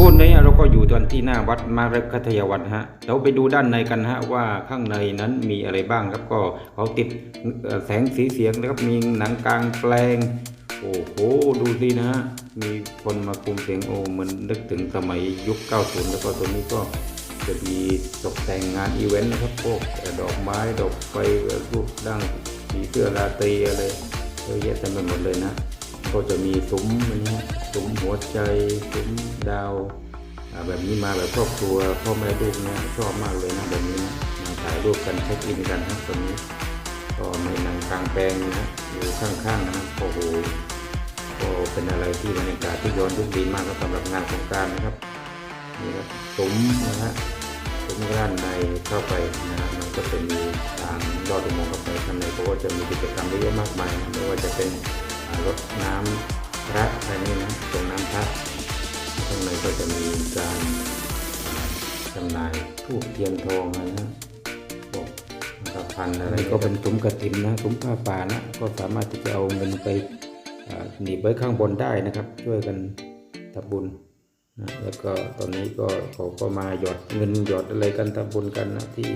คุณในเราก็อยู่ตอนที่หน้าวัดมารคัทยวัดฮะเราไปดูด้านในกันฮะว่าข้างในนั้นมีอะไรบ้างครับก็เขาติดแสงสีเสียงนะครับมีหนังกลางแปลง โอ้โหดูสินะฮะมีคนมาคุมเสียงโอ้เหมันนึกถึงสมัยยุค 90 แล้วก็ตรงนี้ก็จะมีตกแต่งงานอีเวนต์นะครับพวกดอกไม้ดอกไฟรูปดั้งสีเสื้อราตรีอะไรเยอะแยะเต็มไปหมดเลยนะ ก็จะมีซุ้มอันนี้ซุ้มหัวใจซุ้มดาวแบบนี้มาแบบครอบครัวพ่อแม่ลูกนะชอบมากเลยนะแบบนี้นะมาถ่ายรูปกันเช็คอินกันนะตรงนี้ก็มีนังกลางแปลงนะอยู่ข้างๆนะโอ้โหก็เป็นอะไรที่บรรยากาศที่ย้อนยุคดีมากครับสำหรับงานสงการนะครับนี่ครับซุ้มนะฮะซุ้มด้านในเข้าไปนะฮะมันก็จะมีทางลอดอุโมงค์เข้าไปข้างในก็จะมีกิจกรรมเยอะมากมายนะไม่ว่าจะเป็น รดน้ำพระอะไรนี่นะตรงน้ำพระข้างในก็จะมีการจำหน่ายทูบเทียนทองนะไรนะพวกกระพันอะไรก็เป็นถุงกระถินนะถุงผ้าป่านะ ก็สามารถที่จะเอาเงินไปหนีบไว้ข้างบนได้นะครับ ช่วยกันทำบุญ นะแล้วก็ตอนนี้ก็เขาก็มาหยอดเงินหยอดอะไรกันทำบุญกันนะที่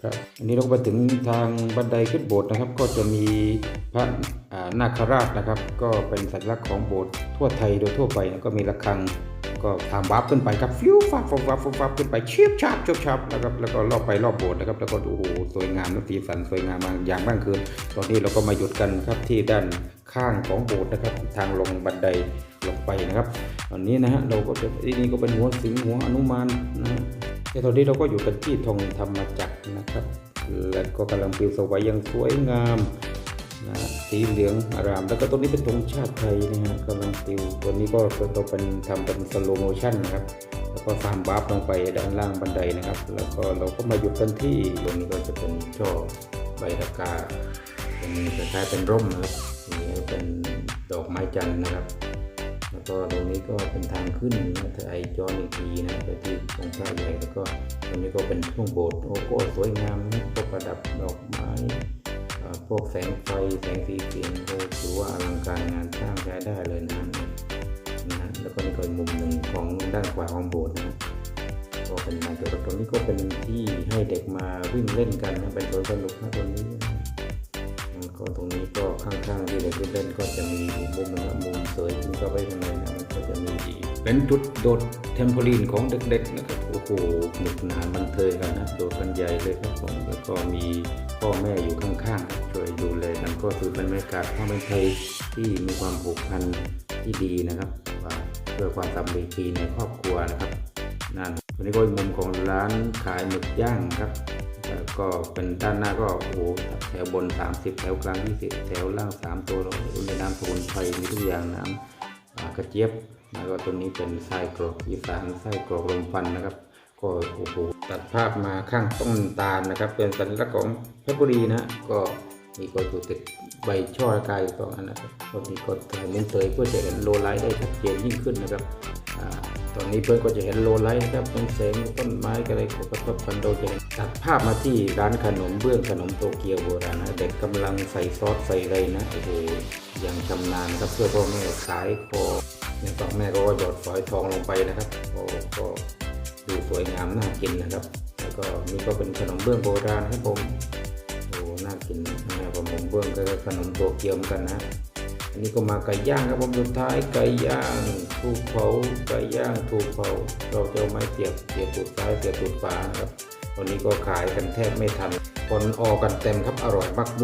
พระอันนี้เราก็ไปถึงทางบันไดขึ้นโบสถ์นะครับ ก็จะมีพระนาคราชนะครับ ก็เป็นสัญลักษณ์ของโบสถ์ทั่วไทยโดยทั่วไปนะก็มีระฆัง ก็ทางวาร์ปขึ้นไปครับฟิวฟ้าฟวับฟวับขึ้นไปเชียบชาบชบชับนะครับแล้วก็รอบไปรอบโบสถ์นะครับแล้วก็โอ้โหสวยงามและสีสันสวยงามมากอย่างบ้างคืนตอนนี้เราก็มาหยุดกันครับที่ด้านข้างของโบสถ์นะครับทางลงบันไดลงไปนะครับตอนนี้นะฮะเราก็จะที่นี่ก็เป็นหัวสิงหัวอนุมานนะฮะแต่ตอนนี้เราก็อยู่กันที่ธงธรรมจักรนะครับ และก็กำลังปลิวสวยอย่างสวยงาม นะสีเหลืองอาราม แล้วก็ตรงนี้เป็นธงชาติไทยนะฮะกำลังติวตัวนี้ก็เราเป็นทำเป็นสโลโมชั่นนะครับแล้วก็ฟาร์มบัฟลงไปด้านล่างบันไดนะครับ แล้วก็เราก็มาหยุดกันที่ตรงนี้ก็จะเป็นช่อใบตะกาเป็นคล้ายๆเป็นร่มนะครับนี่เป็นดอกไม้จันทร์นะครับ แล้วก็ตรงนี้ก็เป็นทางขึ้นนะถ้าไอจอนอีกทีนะไปที่องค์พระใหญ่แล้วก็ตรงนี้ก็เป็นช่วงโบสถ์โอ้ก็สวยงามนะพวกประดับดอกไม้ พวกแสงไฟแสงสีเสียงก็ถือว่าอลังการงานสร้างใช้ได้เลยนะนะฮะแล้วก็นี่ก็อีกมุมหนึ่งของด้านขวาของโบสถ์นะก็เป็นงานเกี่ยวกับตรงนี้ก็เป็นที่ให้เด็กมาวิ่งเล่นกันนะเป็นสวนสนุกนะตรงนี้ก็ตรงนี้ก็ข้างๆที่เด็กเล่นก็จะมีมุมนะมุมเสยมุมเข้าไปข้างในนะมันก็จะมีเป็นจุดโดดเทมโพลีนของเด็กๆนะครับ โอ้โหสนุกนานบันเทิงกันนะโดดกันใหญ่เลยครับผมแล้วก็มีพ่อแม่อยู่ข้างๆช่วยดูแลกันก็ถือเป็นบรรยากาศความเป็นไทยที่มีความผูกพันที่ดีนะครับเพื่อความสามัคคีในครอบครัวนะครับนั่นวันนี้ก็เป็นมุมของร้านขายหมึกย่างครับแล้วก็เป็นด้านหน้าก็โอ้โหแถวบน 30 แถวกลาง 20 แถวล่าง 3 ตัวเราในน้ำสมุนไพรมีทุกอย่างน้ำกระเจี๊ยบแล้วก็ตรงนี้เป็นไส้กรอกอีสานไส้กรอกลมควันนะครับ ก็โอ้โหตัดภาพมาข้างต้นตาลนะครับเป็นสัญลักษณ์ของเพชรบุรีนะก็มีก็อยู่ติดใบช่อระกายตรงนั้นนะครับก็มีก็ถ่ายมุมเตยเพื่อจะเห็นโลไลท์ได้ชัดเจนยิ่งขึ้นนะครับอตอนนี้เพื่อนก็จะเห็นโลไลท์นะครับเป็นแสงต้นไม้อะไรกระทบกันโดยจะเห็นตัดภาพมาที่ร้านขนมเบื้องขนมโตเกียวโบราณนะเด็กกำลังใส่ซอสใส่อะไรนะโอ้โหยังชำนาญครับเพื่อพ่อแม่ขายคอเนี่ยพ่อแม่ก็หยอดฝอยทองลงไปนะครับโอ้ก็ ดูสวยงามน่ากินนะครับ แล้วก็นี่ก็เป็นขนมเบื้องโบราณครับผมโอ้น่ากินนะครับผมเบื้องก็ขนมโตเกียวเหมือนกันนะ อันนี้ก็มาไก่ย่างครับผมสุดท้ายไก่ย่างถูกเผาไก่ย่างถูกเผาเราจะเอาไม้เสียบเสียบตูดซ้ายเสียบตูดขวานะครับวันนี้ก็ขายกันแทบไม่ทันคนออกกันเต็มครับอร่อยมากโบ